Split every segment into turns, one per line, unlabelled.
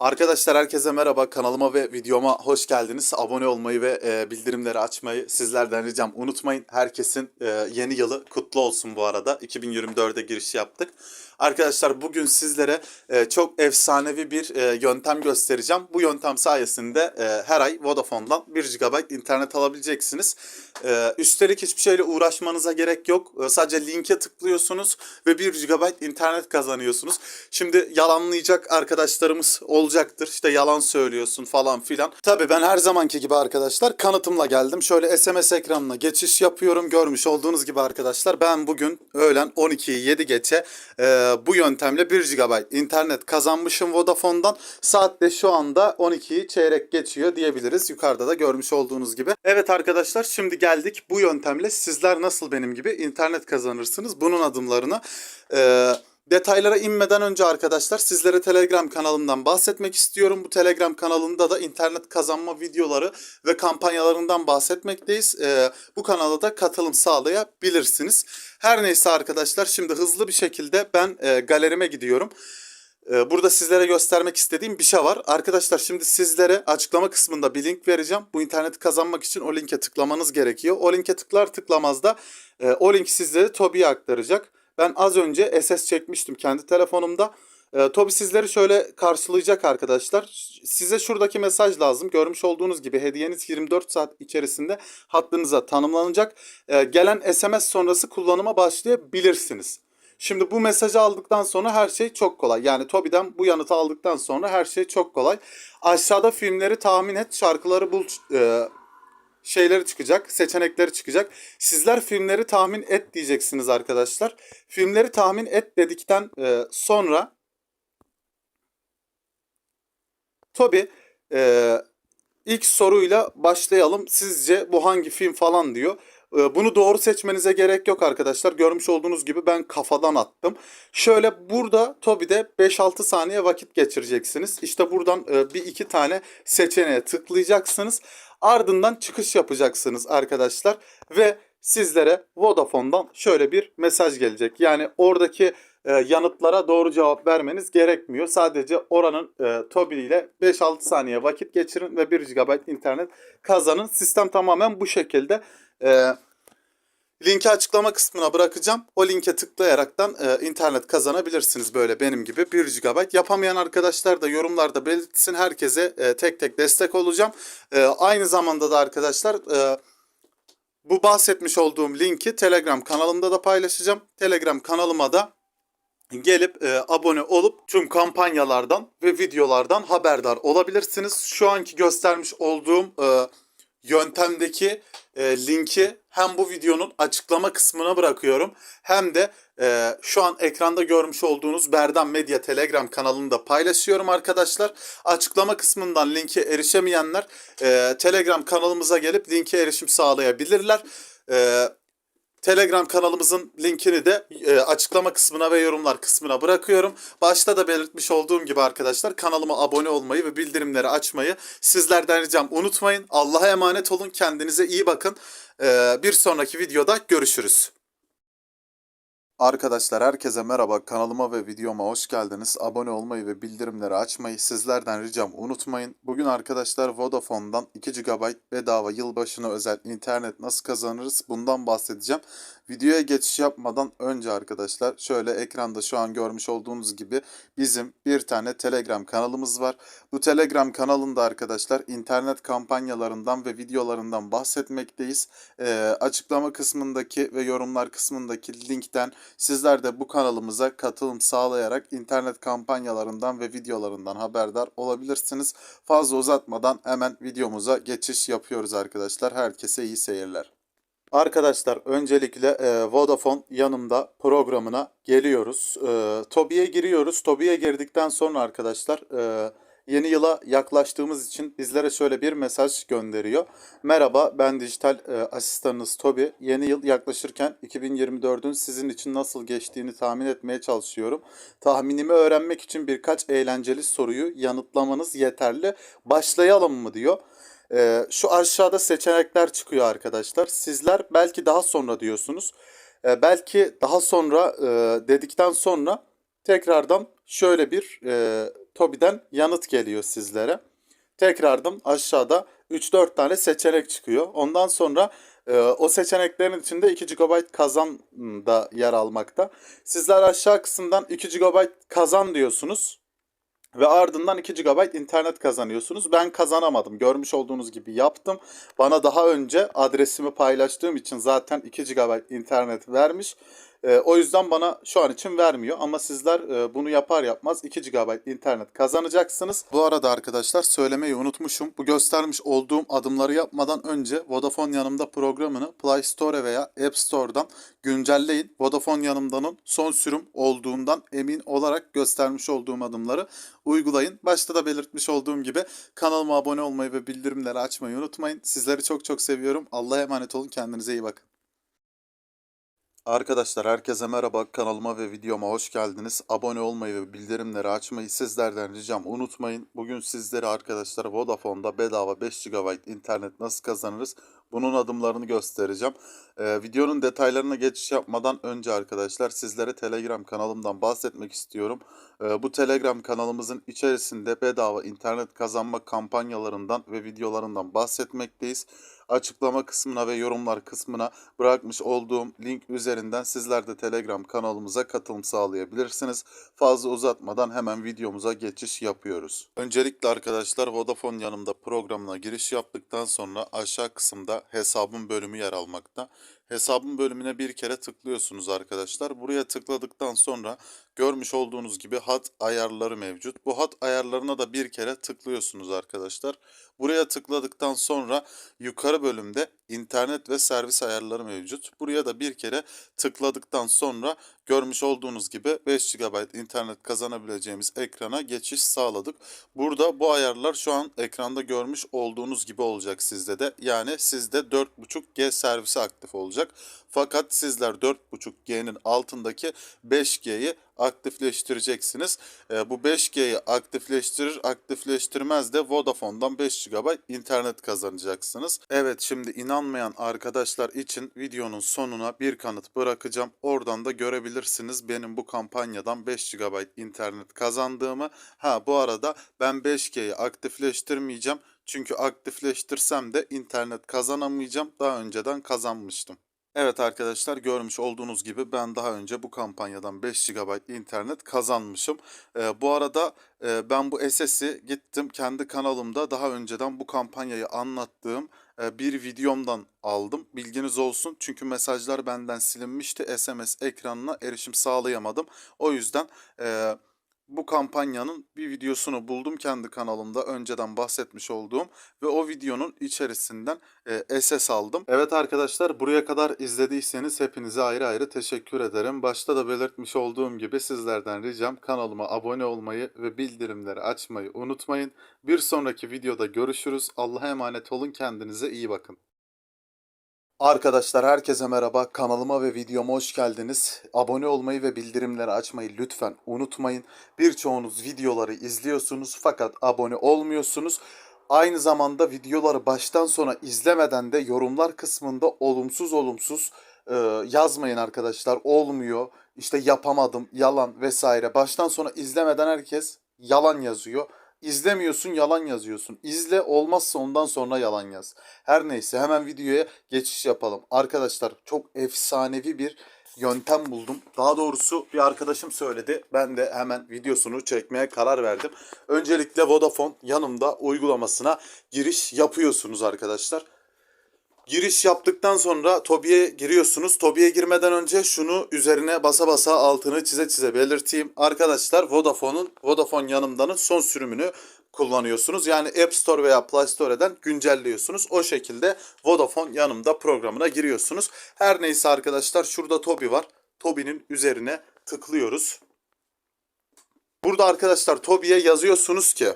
Arkadaşlar herkese merhaba. Kanalıma ve videoma hoş geldiniz. Abone olmayı ve e, bildirimleri açmayı sizlerden ricam unutmayın. Herkesin e, yeni yılı kutlu olsun bu arada. 2024'e giriş yaptık. Arkadaşlar bugün sizlere e, çok efsanevi bir e, yöntem göstereceğim. Bu yöntem sayesinde e, her ay Vodafone'dan 1 GB internet alabileceksiniz. E, üstelik hiçbir şeyle uğraşmanıza gerek yok. E, sadece linke tıklıyorsunuz ve 1 GB internet kazanıyorsunuz. Şimdi yalanlayacak arkadaşlarımız olacaktır. İşte yalan söylüyorsun falan filan. Tabii ben her zamanki gibi arkadaşlar kanıtımla geldim. Şöyle SMS ekranına geçiş yapıyorum. Görmüş olduğunuz gibi arkadaşlar ben bugün öğlen 12'yi 7 geçe e, bu yöntemle 1 GB internet kazanmışım Vodafone'dan. Saat de şu anda 12'yi çeyrek geçiyor diyebiliriz. Yukarıda da görmüş olduğunuz gibi. Evet arkadaşlar şimdi geldik bu yöntemle sizler nasıl benim gibi internet kazanırsınız bunun adımlarını. E, Detaylara inmeden önce arkadaşlar sizlere Telegram kanalımdan bahsetmek istiyorum. Bu Telegram kanalında da internet kazanma videoları ve kampanyalarından bahsetmekteyiz. Ee, bu kanala da katılım sağlayabilirsiniz. Her neyse arkadaşlar şimdi hızlı bir şekilde ben e, galerime gidiyorum. Ee, Burada sizlere göstermek istediğim bir şey var. Arkadaşlar şimdi sizlere açıklama kısmında bir link vereceğim. Bu interneti kazanmak için o linke tıklamanız gerekiyor. O linke tıklar tıklamaz da e, o link sizlere Tobi'ye aktaracak. Ben az önce SS çekmiştim kendi telefonumda. E, Tobi sizleri şöyle karşılayacak arkadaşlar. Size şuradaki mesaj lazım. Görmüş olduğunuz gibi hediyeniz 24 saat içerisinde hattınıza tanımlanacak. E, gelen SMS sonrası kullanıma başlayabilirsiniz. Şimdi bu mesajı aldıktan sonra her şey çok kolay. Yani Tobi'den bu yanıtı aldıktan sonra her şey çok kolay. Aşağıda filmleri tahmin et, şarkıları bul e, şeyleri çıkacak, seçenekleri çıkacak. Sizler filmleri tahmin et diyeceksiniz arkadaşlar. Filmleri tahmin et dedikten e, sonra Tobi e, ilk soruyla başlayalım. Sizce bu hangi film falan diyor. E, Bunu doğru seçmenize gerek yok arkadaşlar. Görmüş olduğunuz gibi ben kafadan attım. Şöyle burada Tobi'de 5-6 saniye vakit geçireceksiniz. İşte buradan e, bir iki tane seçeneğe tıklayacaksınız. Ardından çıkış yapacaksınız arkadaşlar. Ve sizlere Vodafone'dan şöyle bir mesaj gelecek. Yani oradaki e, yanıtlara doğru cevap vermeniz gerekmiyor. Sadece oranın e, Tobi ile 5-6 saniye vakit geçirin ve 1 GB internet kazanın. Sistem tamamen bu şekilde. E, linki açıklama kısmına bırakacağım. O linke tıklayaraktan e, internet kazanabilirsiniz böyle benim gibi 1 GB. Yapamayan arkadaşlar da yorumlarda belirtsin. Herkese e, tek tek destek olacağım. E, aynı zamanda da arkadaşlar... E, bu bahsetmiş olduğum linki Telegram kanalımda da paylaşacağım. Telegram kanalıma da gelip e, abone olup tüm kampanyalardan ve videolardan haberdar olabilirsiniz. Şu anki göstermiş olduğum e, yöntemdeki e, linki hem bu videonun açıklama kısmına bırakıyorum hem de e, şu an ekranda görmüş olduğunuz Berdan Medya Telegram kanalında paylaşıyorum arkadaşlar. Açıklama kısmından linke erişemeyenler e, Telegram kanalımıza gelip linke erişim sağlayabilirler. E, Telegram kanalımızın linkini de e, açıklama kısmına ve yorumlar kısmına bırakıyorum. Başta da belirtmiş olduğum gibi arkadaşlar kanalıma abone olmayı ve bildirimleri açmayı sizlerden ricam unutmayın. Allah'a emanet olun. Kendinize iyi bakın. E, bir sonraki videoda görüşürüz. Arkadaşlar herkese merhaba. Kanalıma ve videoma hoş geldiniz. Abone olmayı ve bildirimleri açmayı sizlerden ricam unutmayın. Bugün arkadaşlar Vodafone'dan 2 GB bedava yılbaşına özel internet nasıl kazanırız bundan bahsedeceğim. Videoya geçiş yapmadan önce arkadaşlar şöyle ekranda şu an görmüş olduğunuz gibi bizim bir tane Telegram kanalımız var. Bu Telegram kanalında arkadaşlar internet kampanyalarından ve videolarından bahsetmekteyiz. Ee, açıklama kısmındaki ve yorumlar kısmındaki linkten sizler de bu kanalımıza katılım sağlayarak internet kampanyalarından ve videolarından haberdar olabilirsiniz. Fazla uzatmadan hemen videomuza geçiş yapıyoruz arkadaşlar. Herkese iyi seyirler. Arkadaşlar öncelikle e, Vodafone yanımda programına geliyoruz. E, Tobi'ye giriyoruz. Tobi'ye girdikten sonra arkadaşlar e, yeni yıla yaklaştığımız için bizlere şöyle bir mesaj gönderiyor. Merhaba ben dijital e, asistanınız Tobi. Yeni yıl yaklaşırken 2024'ün sizin için nasıl geçtiğini tahmin etmeye çalışıyorum. Tahminimi öğrenmek için birkaç eğlenceli soruyu yanıtlamanız yeterli. Başlayalım mı diyor. Ee, şu aşağıda seçenekler çıkıyor arkadaşlar. Sizler belki daha sonra diyorsunuz. Ee, belki daha sonra e, dedikten sonra tekrardan şöyle bir e, Tobi'den yanıt geliyor sizlere. Tekrardan aşağıda 3-4 tane seçenek çıkıyor. Ondan sonra e, o seçeneklerin içinde 2 GB kazan da yer almakta. Sizler aşağı kısımdan 2 GB kazan diyorsunuz. Ve ardından 2 GB internet kazanıyorsunuz. Ben kazanamadım. Görmüş olduğunuz gibi yaptım. Bana daha önce adresimi paylaştığım için zaten 2 GB internet vermiş. Ee, o yüzden bana şu an için vermiyor. Ama sizler e, bunu yapar yapmaz 2 GB internet kazanacaksınız. Bu arada arkadaşlar söylemeyi unutmuşum. Bu göstermiş olduğum adımları yapmadan önce Vodafone yanımda programını Play Store veya App Store'dan güncelleyin. Vodafone yanımdanın son sürüm olduğundan emin olarak göstermiş olduğum adımları uygulayın. Başta da belirtmiş olduğum gibi kanalıma abone olmayı ve bildirimleri açmayı unutmayın. Sizleri çok çok seviyorum. Allah'a emanet olun. Kendinize iyi bakın. Arkadaşlar herkese merhaba. Kanalıma ve videoma hoş geldiniz. Abone olmayı ve bildirimleri açmayı sizlerden ricam unutmayın. Bugün sizlere arkadaşlar Vodafone'da bedava 5 GB internet nasıl kazanırız? Bunun adımlarını göstereceğim. Ee, videonun detaylarına geçiş yapmadan önce arkadaşlar sizlere Telegram kanalımdan bahsetmek istiyorum. Ee, bu Telegram kanalımızın içerisinde bedava internet kazanma kampanyalarından ve videolarından bahsetmekteyiz. Açıklama kısmına ve yorumlar kısmına bırakmış olduğum link üzerinden sizler de Telegram kanalımıza katılım sağlayabilirsiniz. Fazla uzatmadan hemen videomuza geçiş yapıyoruz. Öncelikle arkadaşlar Vodafone yanımda programına giriş yaptıktan sonra aşağı kısımda hesabın bölümü yer almakta. Hesabın bölümüne bir kere tıklıyorsunuz arkadaşlar. Buraya tıkladıktan sonra görmüş olduğunuz gibi hat ayarları mevcut. Bu hat ayarlarına da bir kere tıklıyorsunuz arkadaşlar. Buraya tıkladıktan sonra yukarı bölümde internet ve servis ayarları mevcut. Buraya da bir kere tıkladıktan sonra görmüş olduğunuz gibi 5 GB internet kazanabileceğimiz ekrana geçiş sağladık. Burada bu ayarlar şu an ekranda görmüş olduğunuz gibi olacak sizde de. Yani sizde 4.5G servisi aktif olacak. Fakat sizler 4.5G'nin altındaki 5G'yi aktifleştireceksiniz. E, bu 5G'yi aktifleştirir aktifleştirmez de Vodafone'dan 5 GB internet kazanacaksınız. Evet şimdi inanmayan arkadaşlar için videonun sonuna bir kanıt bırakacağım. Oradan da görebilirsiniz benim bu kampanyadan 5 GB internet kazandığımı. Ha bu arada ben 5G'yi aktifleştirmeyeceğim. Çünkü aktifleştirsem de internet kazanamayacağım. Daha önceden kazanmıştım. Evet arkadaşlar görmüş olduğunuz gibi ben daha önce bu kampanyadan 5 GB internet kazanmışım. Ee, bu arada e, ben bu SS'i gittim kendi kanalımda daha önceden bu kampanyayı anlattığım e, bir videomdan aldım. Bilginiz olsun çünkü mesajlar benden silinmişti. SMS ekranına erişim sağlayamadım. O yüzden... E, bu kampanyanın bir videosunu buldum kendi kanalımda önceden bahsetmiş olduğum ve o videonun içerisinden e, SS aldım. Evet arkadaşlar buraya kadar izlediyseniz hepinize ayrı ayrı teşekkür ederim. Başta da belirtmiş olduğum gibi sizlerden ricam kanalıma abone olmayı ve bildirimleri açmayı unutmayın. Bir sonraki videoda görüşürüz. Allah'a emanet olun kendinize iyi bakın. Arkadaşlar herkese merhaba. Kanalıma ve videoma hoş geldiniz. Abone olmayı ve bildirimleri açmayı lütfen unutmayın. Birçoğunuz videoları izliyorsunuz fakat abone olmuyorsunuz. Aynı zamanda videoları baştan sona izlemeden de yorumlar kısmında olumsuz olumsuz e, yazmayın arkadaşlar. Olmuyor, işte yapamadım, yalan vesaire. Baştan sona izlemeden herkes yalan yazıyor. İzlemiyorsun yalan yazıyorsun. İzle olmazsa ondan sonra yalan yaz. Her neyse hemen videoya geçiş yapalım. Arkadaşlar çok efsanevi bir yöntem buldum. Daha doğrusu bir arkadaşım söyledi. Ben de hemen videosunu çekmeye karar verdim. Öncelikle Vodafone yanımda uygulamasına giriş yapıyorsunuz arkadaşlar. Giriş yaptıktan sonra Tobi'ye giriyorsunuz. Tobi'ye girmeden önce şunu üzerine basa basa altını çize çize belirteyim. Arkadaşlar Vodafone'un Vodafone yanımdanın son sürümünü kullanıyorsunuz. Yani App Store veya Play Store'den güncelliyorsunuz. O şekilde Vodafone yanımda programına giriyorsunuz. Her neyse arkadaşlar şurada Tobi var. Tobi'nin üzerine tıklıyoruz. Burada arkadaşlar Tobi'ye yazıyorsunuz ki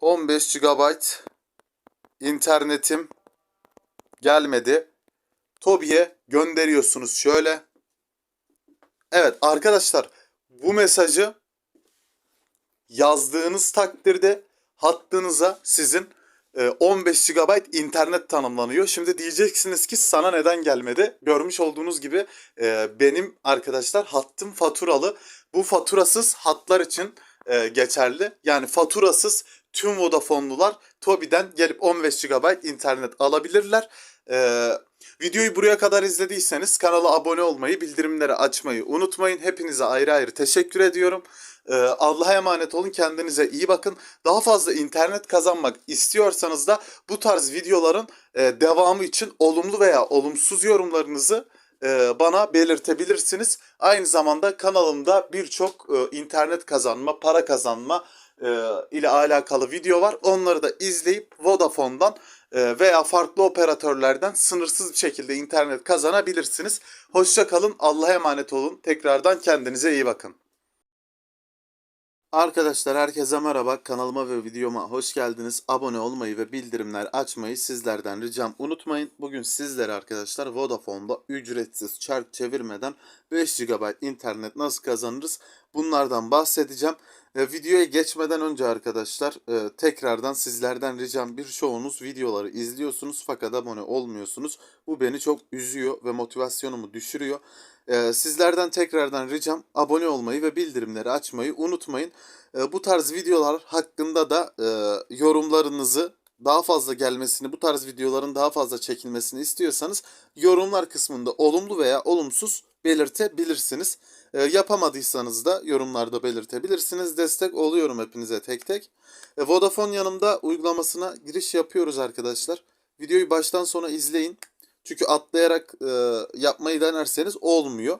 15 GB internetim gelmedi. Tobi'ye gönderiyorsunuz şöyle. Evet arkadaşlar bu mesajı yazdığınız takdirde hattınıza sizin e, 15 GB internet tanımlanıyor. Şimdi diyeceksiniz ki sana neden gelmedi? Görmüş olduğunuz gibi e, benim arkadaşlar hattım faturalı. Bu faturasız hatlar için e, geçerli. Yani faturasız tüm Vodafone'lular Tobi'den gelip 15 GB internet alabilirler. E, videoyu buraya kadar izlediyseniz kanala abone olmayı, bildirimleri açmayı unutmayın. Hepinize ayrı ayrı teşekkür ediyorum. E, Allah'a emanet olun. Kendinize iyi bakın. Daha fazla internet kazanmak istiyorsanız da bu tarz videoların e, devamı için olumlu veya olumsuz yorumlarınızı e, bana belirtebilirsiniz. Aynı zamanda kanalımda birçok e, internet kazanma, para kazanma e, ile alakalı video var. Onları da izleyip Vodafone'dan e, veya farklı operatörlerden sınırsız bir şekilde internet kazanabilirsiniz. Hoşça kalın. Allah'a emanet olun. Tekrardan kendinize iyi bakın. Arkadaşlar herkese merhaba. Kanalıma ve videoma hoş geldiniz. Abone olmayı ve bildirimler açmayı sizlerden ricam unutmayın. Bugün sizlere arkadaşlar Vodafone'da ücretsiz çark çevirmeden 5 GB internet nasıl kazanırız? Bunlardan bahsedeceğim. E, videoya geçmeden önce arkadaşlar e, tekrardan sizlerden ricam birçoğunuz videoları izliyorsunuz fakat abone olmuyorsunuz. Bu beni çok üzüyor ve motivasyonumu düşürüyor. E, sizlerden tekrardan ricam abone olmayı ve bildirimleri açmayı unutmayın. Bu tarz videolar hakkında da yorumlarınızı daha fazla gelmesini, bu tarz videoların daha fazla çekilmesini istiyorsanız yorumlar kısmında olumlu veya olumsuz belirtebilirsiniz. E, yapamadıysanız da yorumlarda belirtebilirsiniz. Destek oluyorum hepinize tek tek. E, Vodafone yanımda uygulamasına giriş yapıyoruz arkadaşlar. Videoyu baştan sona izleyin. Çünkü atlayarak e, yapmayı denerseniz olmuyor.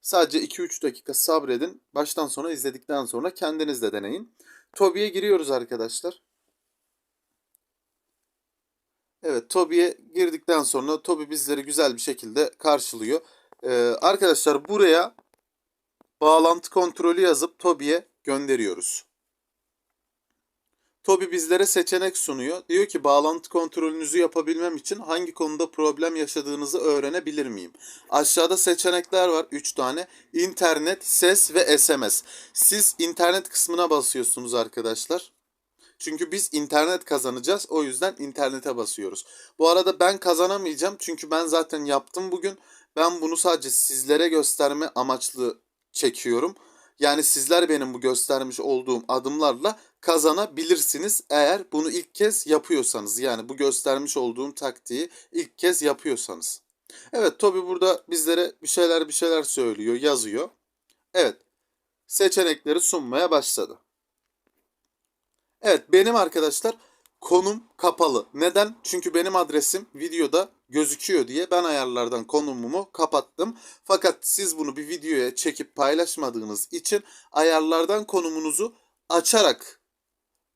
Sadece 2-3 dakika sabredin. Baştan sona izledikten sonra kendiniz de deneyin. Tobi'ye giriyoruz arkadaşlar. Evet Tobi'ye girdikten sonra Tobi bizleri güzel bir şekilde karşılıyor. Ee, arkadaşlar buraya bağlantı kontrolü yazıp Tobi'ye gönderiyoruz. Tobi bizlere seçenek sunuyor. Diyor ki bağlantı kontrolünüzü yapabilmem için hangi konuda problem yaşadığınızı öğrenebilir miyim? Aşağıda seçenekler var 3 tane. İnternet, ses ve SMS. Siz internet kısmına basıyorsunuz arkadaşlar. Çünkü biz internet kazanacağız. O yüzden internete basıyoruz. Bu arada ben kazanamayacağım. Çünkü ben zaten yaptım bugün. Ben bunu sadece sizlere gösterme amaçlı çekiyorum. Yani sizler benim bu göstermiş olduğum adımlarla kazanabilirsiniz eğer bunu ilk kez yapıyorsanız. Yani bu göstermiş olduğum taktiği ilk kez yapıyorsanız. Evet Tobi burada bizlere bir şeyler bir şeyler söylüyor, yazıyor. Evet. Seçenekleri sunmaya başladı. Evet benim arkadaşlar konum kapalı. Neden? Çünkü benim adresim videoda gözüküyor diye ben ayarlardan konumumu kapattım. Fakat siz bunu bir videoya çekip paylaşmadığınız için ayarlardan konumunuzu açarak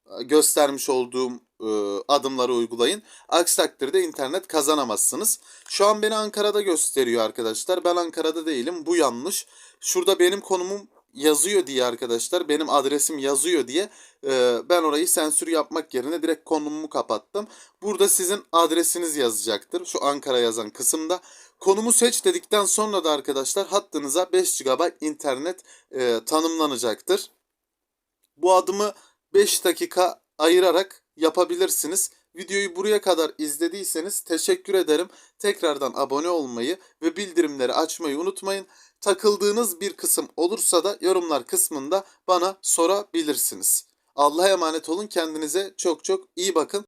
e, göstermiş olduğum e, adımları uygulayın. Aksi takdirde internet kazanamazsınız. Şu an beni Ankara'da gösteriyor arkadaşlar. Ben Ankara'da değilim. Bu yanlış. Şurada benim konumum yazıyor diye arkadaşlar benim adresim yazıyor diye e, ben orayı sensür yapmak yerine direkt konumumu kapattım. Burada sizin adresiniz yazacaktır. Şu Ankara yazan kısımda. Konumu seç dedikten sonra da arkadaşlar hattınıza 5 GB internet e, tanımlanacaktır. Bu adımı 5 dakika ayırarak yapabilirsiniz. Videoyu buraya kadar izlediyseniz teşekkür ederim. Tekrardan abone olmayı ve bildirimleri açmayı unutmayın. Takıldığınız bir kısım olursa da yorumlar kısmında bana sorabilirsiniz. Allah'a emanet olun. Kendinize çok çok iyi bakın.